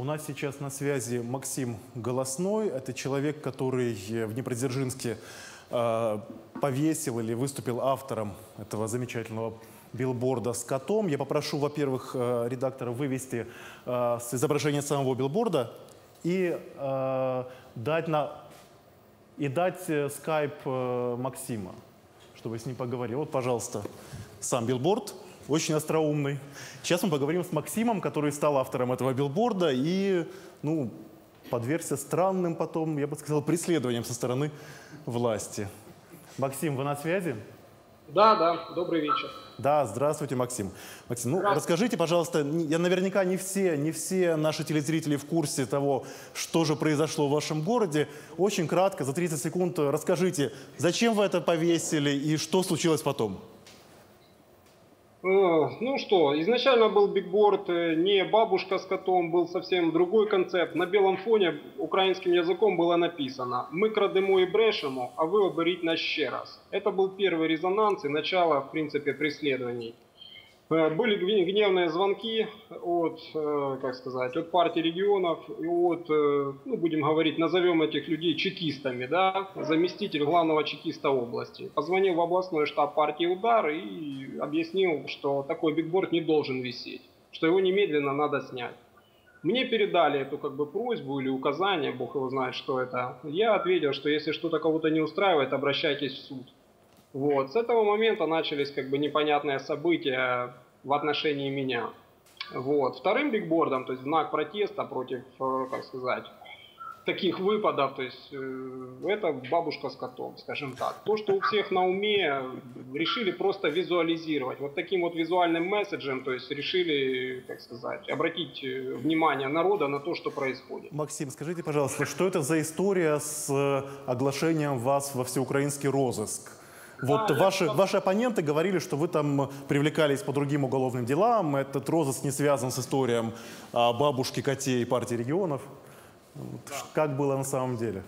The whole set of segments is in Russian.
У нас сейчас на связи Максим Голосной. Это человек, который в Днепродзержинске э, повесил или выступил автором этого замечательного билборда с котом. Я попрошу, во-первых, э, редактора вывести э, с изображения самого билборда и э, дать на и дать э, скайп э, Максима, чтобы с ним поговорил. Вот, пожалуйста, сам билборд очень остроумный. Сейчас мы поговорим с Максимом, который стал автором этого билборда и, ну, подвергся странным потом, я бы сказал, преследованиям со стороны власти. Максим, вы на связи? Да, да, добрый вечер. Да, здравствуйте, Максим. Максим, ну расскажите, пожалуйста, я наверняка не все, не все наши телезрители в курсе того, что же произошло в вашем городе. Очень кратко, за 30 секунд расскажите, зачем вы это повесили и что случилось потом? Э, ну что, изначально был бигборд э, не бабушка с котом, был совсем другой концепт. На белом фоне украинским языком было написано «Мы крадемо и брешемо, а вы оберіть нас ще раз». Это был первый резонанс и начало, в принципе, преследований. Э, были гневные звонки от, э, как сказать, от партии регионов и от, э, ну, будем говорить, назовем этих людей чекистами, да, заместитель главного чекиста области. Позвонил в областной штаб партии «Удар» и объяснил, что такой бигборд не должен висеть, что его немедленно надо снять. Мне передали эту как бы просьбу или указание, бог его знает, что это. Я ответил, что если что-то кого-то не устраивает, обращайтесь в суд. Вот. С этого момента начались как бы непонятные события в отношении меня. Вот. Вторым бигбордом, то есть знак протеста против, э, как сказать, таких выпадов, то есть э, это бабушка с котом, скажем так. То, что у всех на уме, решили просто визуализировать. Вот таким вот визуальным месседжем, то есть решили, как сказать, обратить э, внимание народа на то, что происходит. Максим, скажите, пожалуйста, что это за история с оглашением вас во всеукраинский розыск? Вот да, ваши, я... ваши оппоненты говорили, что вы там привлекались по другим уголовным делам, этот розыск не связан с историей бабушки, котей и партии регионов. Вот. Да. Как было на самом деле?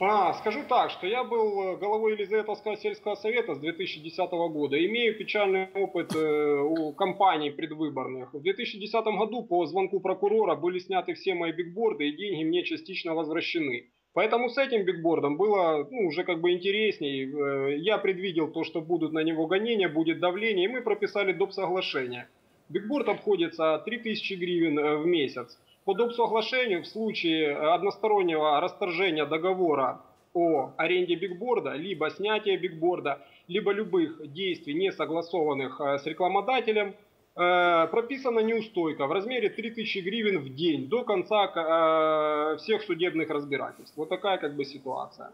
А, скажу так, что я был э, головой Елизаветовского сельского совета с 2010 года. Имею печальный опыт э, у компаний предвыборных. В 2010 году по звонку прокурора были сняты все мои бигборды и деньги мне частично возвращены. Поэтому с этим бигбордом было ну, уже как бы интересней. Э, я предвидел то, что будут на него гонения, будет давление, и мы прописали доп. соглашение. Бигборд обходится 3000 гривен э, в месяц. По доп. соглашению в случае одностороннего расторжения договора о аренде бигборда, либо снятия бигборда, либо любых действий, не согласованных э, с рекламодателем – прописана неустойка в размере 3000 гривен в день до конца э, всех судебных разбирательств. Вот такая как бы ситуация.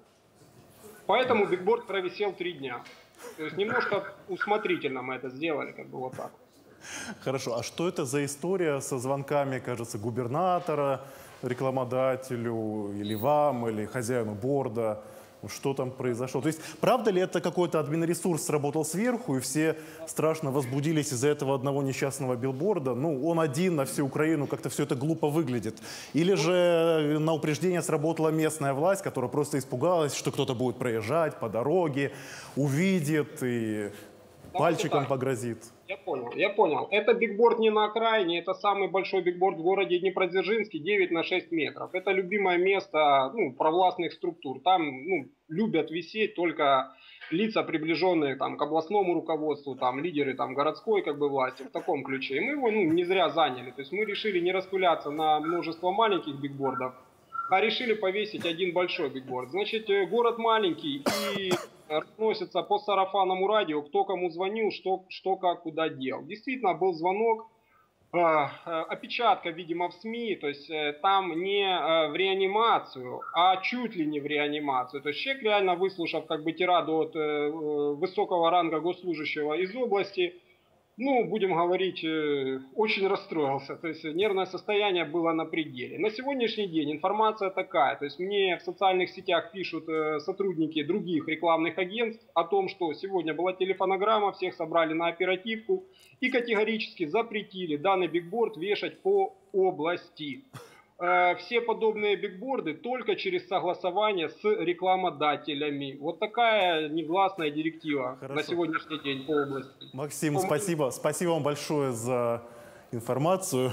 Поэтому бигборд провисел три дня. То есть немножко усмотрительно мы это сделали, как бы вот так. Хорошо, а что это за история со звонками, кажется, губернатора, рекламодателю, или вам, или хозяину борда? Что там произошло. То есть, правда ли это какой-то админресурс сработал сверху, и все страшно возбудились из-за этого одного несчастного билборда? Ну, он один на всю Украину, как-то все это глупо выглядит. Или же на упреждение сработала местная власть, которая просто испугалась, что кто-то будет проезжать по дороге, увидит и пальчиком погрозит? Я понял, я понял. Это бигборд не на окраине, это самый большой бигборд в городе Днепродзержинске, 9 на 6 метров. Это любимое место ну, провластных структур. Там ну, любят висеть только лица, приближенные там, к областному руководству, там, лидеры там, городской как бы, власти в таком ключе. И мы его ну, не зря заняли. То есть мы решили не распыляться на множество маленьких бигбордов, а решили повесить один большой бигборд. Значит, э, город маленький и разносится по сарафанному радио, кто кому звонил, что, что как, куда дел. Действительно, был звонок, э, э, опечатка, видимо, в СМИ, то есть э, там не э, в реанимацию, а чуть ли не в реанимацию. То есть человек реально выслушав как бы тираду от э, э высокого ранга госслужащего из области, ну, будем говорить, э, очень расстроился. То есть нервное состояние было на пределе. На сегодняшний день информация такая. То есть мне в социальных сетях пишут э, сотрудники других рекламных агентств о том, что сегодня была телефонограмма, всех собрали на оперативку и категорически запретили данный бигборд вешать по области. Э, все подобные бигборды только через согласование с рекламодателями. Вот такая негласная директива Хорошо. на сегодняшний день по области. Максим, по спасибо. Спасибо вам большое за информацию.